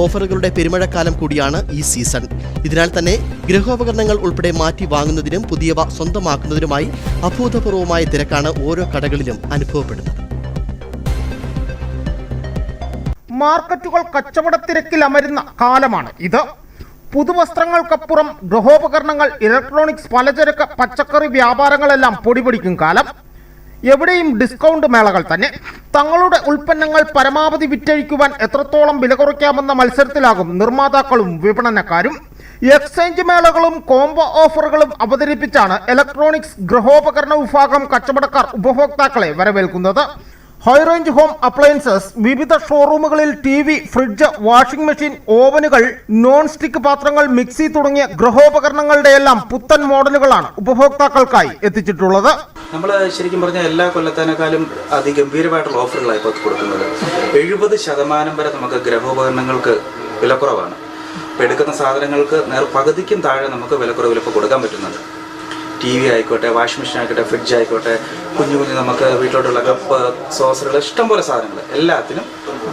ഓഫറുകളുടെ പെരുമഴക്കാലം കൂടിയാണ് ഈ സീസൺ. ഇതിനാൽ തന്നെ ഗൃഹോപകരണങ്ങൾ ഉൾപ്പെടെ മാറ്റി വാങ്ങുന്നതിനും പുതിയവ സ്വന്തമാക്കുന്നതിനുമായി അഭൂതപൂർവമായ തിരക്കാണ് ഓരോ കടകളിലും അനുഭവപ്പെടുന്നത്. മാർക്കറ്റുകൾ കച്ചവടത്തിരക്കിൽ അമരുന്ന കാലമാണ് ഇത്. പുതുവസ്ത്രങ്ങൾക്കപ്പുറം ഗൃഹോപകരണങ്ങൾ ഇലക്ട്രോണിക്സ് പലചരക്ക് പച്ചക്കറി വ്യാപാരങ്ങളെല്ലാം പൊടിപൊടിക്കും കാലം. എവിടെയും ഡിസ്കൗണ്ട് മേളകൾ തന്നെ. തങ്ങളുടെ ഉൽപ്പന്നങ്ങൾ പരമാവധി വിറ്റഴിക്കുവാൻ എത്രത്തോളം വില കുറയ്ക്കാമെന്ന മത്സരത്തിലാകും നിർമ്മാതാക്കളും വിപണനക്കാരും. എക്സ്ചേഞ്ച് മേളകളും കോംബോ ഓഫറുകളും അവതരിപ്പിച്ചാണ് ഇലക്ട്രോണിക്സ് ഗൃഹോപകരണ വിഭാഗം കച്ചവടക്കാർ ഉപഭോക്താക്കളെ വരവേൽക്കുന്നത്. ഹൈറേഞ്ച് ഹോം അപ്ലയൻസസ് വിവിധ ഷോറൂമുകളിൽ T V fridge washing machine ഓവനുകൾ non stick പാത്രങ്ങൾ മിക്സി തുടങ്ങിയ ഗൃഹോപകരണങ്ങളുടെയെല്ലാം പുത്തൻ മോഡലുകളാണ് ഉപഭോക്താക്കൾക്കായി എത്തിച്ചിട്ടുള്ളത്. നമ്മൾ ശരിക്കും പറഞ്ഞാൽ എല്ലാ കൊല്ലത്തേനേക്കാളും അതിഗംഭീരമായിട്ടുള്ള ഓഫറുകളാണ് ഇപ്പോൾ കൊടുക്കുന്നത്. എഴുപത് ശതമാനം വരെ നമുക്ക് ഗ്രഹോപകരണങ്ങൾക്ക് വിലക്കുറവാണ്. ഇപ്പോൾ എടുക്കുന്ന സാധനങ്ങൾക്ക് നേർ പകുതിക്കും താഴെ നമുക്ക് വിലക്കുറവിൽ ഇപ്പോൾ കൊടുക്കാൻ പറ്റുന്നുണ്ട്. ടി വി ആയിക്കോട്ടെ വാഷിംഗ് മെഷീൻ ആയിക്കോട്ടെ ഫ്രിഡ്ജ് ആയിക്കോട്ടെ കുഞ്ഞു കുഞ്ഞു നമുക്ക് വീട്ടിലോട്ടുള്ള കപ്പ് സോസറുകൾ ഇഷ്ടംപോലെ സാധനങ്ങൾ എല്ലാത്തിനും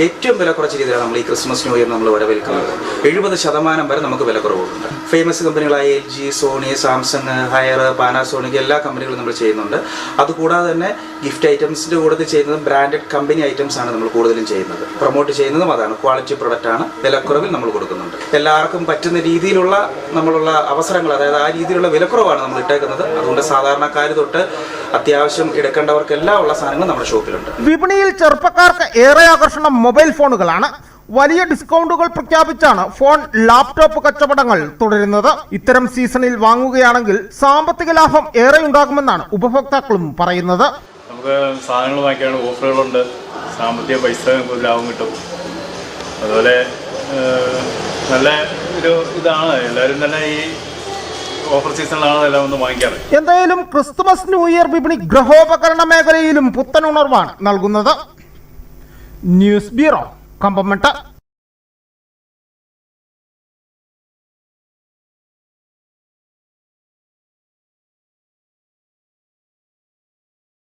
ഏറ്റവും വില കുറച്ച രീതിയിലാണ് നമ്മൾ ഈ ക്രിസ്മസ് ന്യൂ ഇയർ നമ്മൾ വരവേൽക്കുന്നത്. എഴുപത് ശതമാനം വരെ നമുക്ക് വില കുറവുണ്ട് famous കമ്പനികളായ L G Sony Samsung Haier Panasonic എല്ലാ കമ്പനികളും നമ്മൾ ചെയ്യുന്നുണ്ട്. അതുകൂടാതെ തന്നെ ഗിഫ്റ്റ് ഐറ്റംസിന്റെ കൂടെ ചെയ്യുന്നത് ബ്രാൻഡഡ് കമ്പനി ഐറ്റംസ് ആണ് നമ്മൾ കൂടുതലും ചെയ്യുന്നത്. പ്രൊമോട്ട് ചെയ്യുന്നതും അതാണ്. ക്വാളിറ്റി പ്രൊഡക്റ്റ് ആണ്. വിലക്കുറവിൽ നമ്മൾ കൊടുക്കുന്നുണ്ട്. എല്ലാവർക്കും പറ്റുന്ന രീതിയിലുള്ള നമ്മളുള്ള അവസരങ്ങൾ അതായത് ആ രീതിയിലുള്ള വിലക്കുറവാണ് നമ്മൾ ഇട്ടേക്കുന്നത്. അതുകൊണ്ട് സാധാരണക്കാർ തൊട്ട് അത്യാവശ്യം എടുക്കേണ്ടവർക്കെല്ലാം ഉള്ള സാധനങ്ങൾ നമ്മുടെ ഷോപ്പിലുണ്ട്. വിപണിയിൽ ചെറുപ്പക്കാർക്ക് ഏറെ ആകർഷണം മൊബൈൽ ഫോണുകളാണ്. വലിയ ഡിസ്കൗണ്ടുകൾ പ്രഖ്യാപിച്ചാണ് ഫോൺ ലാപ്ടോപ്പ് കച്ചവടങ്ങൾ തുടരുന്നത്. ഇത്തരം സീസണിൽ വാങ്ങുകയാണെങ്കിൽ സാമ്പത്തിക ലാഭം ഏറെ ഉണ്ടാകുമെന്നാണ് ഉപഭോക്താക്കളും പറയുന്നത്. നമുക്ക് സാധനങ്ങൾ വാങ്ങിക്കാനുള്ള ഓഫറുകളുണ്ട്. സാമ്പത്തിക പൈസ നമുക്ക് ലാഭം കിട്ടും. അതുപോലെ നല്ല ഒരു ഇതാണ്. എല്ലാവരും തന്നെ ഈ ഓഫർ സീസണിലാണ് എല്ലാം ഒന്ന് വാങ്ങിക്കാറ്. എന്തായാലും ക്രിസ്തുമസ് ന്യൂ ഇയർ വിപണി ഗ്രഹോപകരണ മേഖലയിലും പുത്തൻ ഉണർവാണ് നൽകുന്നത്. News bureau കമ്പമട്ട